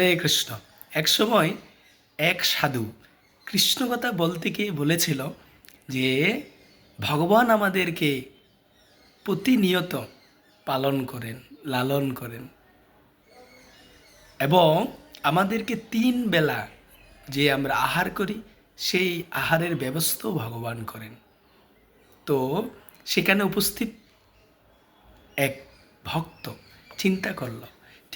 হরে কৃষ্ণ। এক সময় এক সাধু কৃষ্ণ কথা বলতে গিয়ে বলেছিল যে, ভগবান আমাদেরকে প্রতিনিয়ত পালন করেন, লালন করেন। এবং আমাদেরকে তিন বেলা যে আমরা আহার করি, সেই আহারের ব্যবস্থাও ভগবান করেন। তো সেখানে উপস্থিত এক ভক্ত চিন্তা করল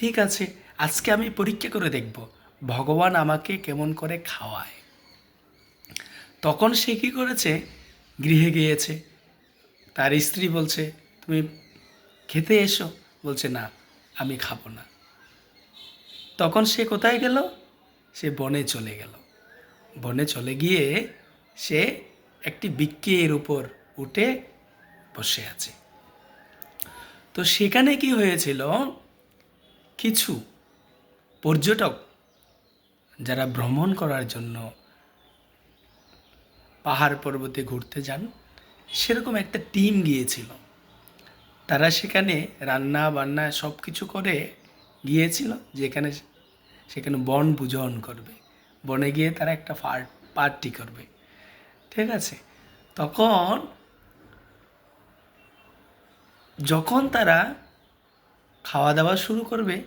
ঠিক আছে, আজকে আমি পরীক্ষা করে দেখব। ভগবান আমাকে কেমন করে খাওয়ায়। তখন সে কী করেছে? গৃহে গিয়েছে। তার স্ত্রী বলছে, তুমি খেতে এসো। বলছে, না, আমি খাব না। তখন সে কোথায় গেল? সে বনে চলে গেল। বনে চলে গিয়ে সে একটি বৃক্ষের উপর উঠে বসে আছে। তো সেখানে কি হয়েছিল? কিছু পর্যটক যারা ভ্রমণ করার জন্য পাহাড় পর্বতে ঘুরতে যান, সেরকম একটা টিম গিয়েছিল। তারা সেখানে রান্না বান্না সব কিছু করে গিয়েছিল, যেখানে সেখানে বন পূজন করবে। বনে গিয়ে তারা একটা পার্টি করবে। ঠিক আছে? তখন যখন তারা খাওয়া দাওয়া শুরু করবে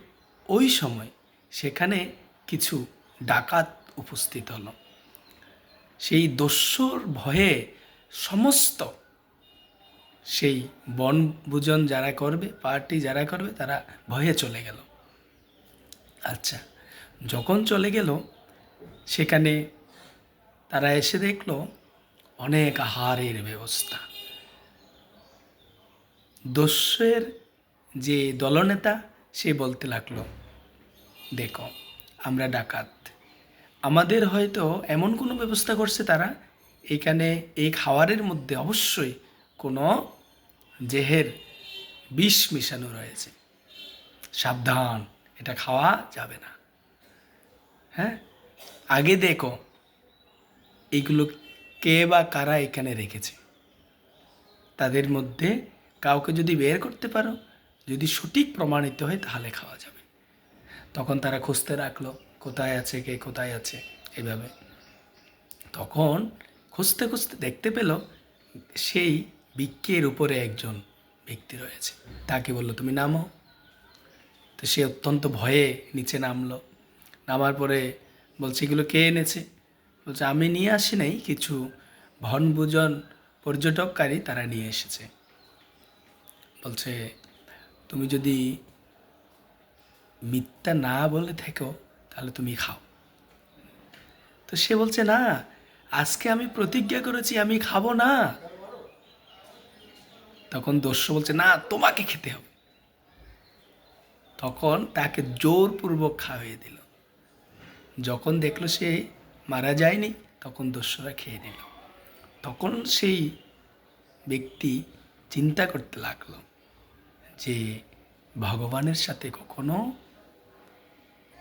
ওই সময়। সেখানে কিছু ডাকাত উপস্থিত হলো। সেই দস্যুর ভয়ে সমস্ত সেই বনভোজন যারা করবে, পার্টি যারা করবে, তারা ভয়ে চলে গেল। আচ্ছা যখন চলে গেল, সেখানে তারা এসে দেখল অনেক আহারের ব্যবস্থা। দস্যের যে দলনেতা, সে বলতে লাগল, দেখো, আমরা ডাকাত। আমাদের হয়তো এমন কোনো ব্যবস্থা করছে তারা, এখানে এই খাওয়ারের মধ্যে অবশ্যই কোনো জেহের বিষ মিশানো রয়েছে। সাবধান, এটা খাওয়া যাবে না। হ্যাঁ? আগে দেখো এইগুলো কে বা কারা এখানে রেখেছে? তাদের মধ্যে কাউকে যদি বের করতে পারো যদি সঠিক প্রমাণিত হয়, তাহলে খাওয়া যাবে। তখন তারা খুঁজতে রাখল, কোথায় আছে, কে কোথায় আছে, এভাবে। তখন খুঁজতে খুঁজতে দেখতে পেল, সেই বৃক্ষের উপরে একজন ব্যক্তি রয়েছে। তাকে বলল, তুমি নামো। তো সে অত্যন্ত ভয়ে নিচে নামলো। নামার পরে বলছে, এগুলো কে এনেছে? বলছে, আমি নিয়ে আসি নাই, কিছু ভনভোজন পর্যটককারী তারা নিয়ে এসেছে। বলছে তুমি যদি মিথ্যা না বলে থেকো, তাহলে তুমি খাও। তো সে বলছে, না, আজকে আমি প্রতিজ্ঞা করেছি, আমি খাব না। তখন দস্যু বলছে, না, তোমাকে খেতে হবে। তখন তাকে জোরপূর্বক খাওয়িয়ে দিল। যখন দেখল সে মারা যায়নি, তখন দস্যুরা খেয়ে নিল। তখন সেই ব্যক্তি চিন্তা করতে লাগল। যে ভগবানের সাথে কখনো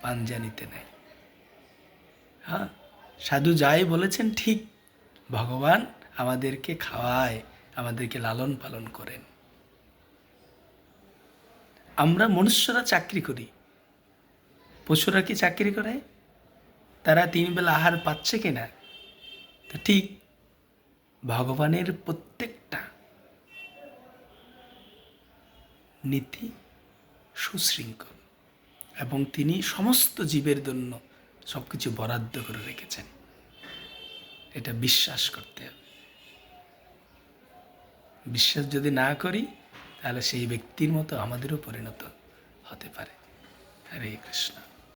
পাঞ্জা নিতে নেয় হ্যাঁ সাধু যাই বলেছেন, ঠিক ভগবান আমাদেরকে খাওয়ায়, আমাদেরকে লালন পালন করেন। আমরা মনুষ্যরা চাকরি করি। পশুরা কি চাকরি করে? তারা তিন বেলা আহার পাচ্ছে কিনা? তো ঠিক ভগবানের প্রত্যেকটা নীতি, সুশৃঙ্খল এবং তিনি সমস্ত জীবের জন্য সব কিছু বরাদ্দ করে রেখেছেন। এটা বিশ্বাস করতে হবে। বিশ্বাস যদি না করি, তাহলে সেই ব্যক্তির মতো আমাদেরও পরিণত হতে পারে। হরে কৃষ্ণ।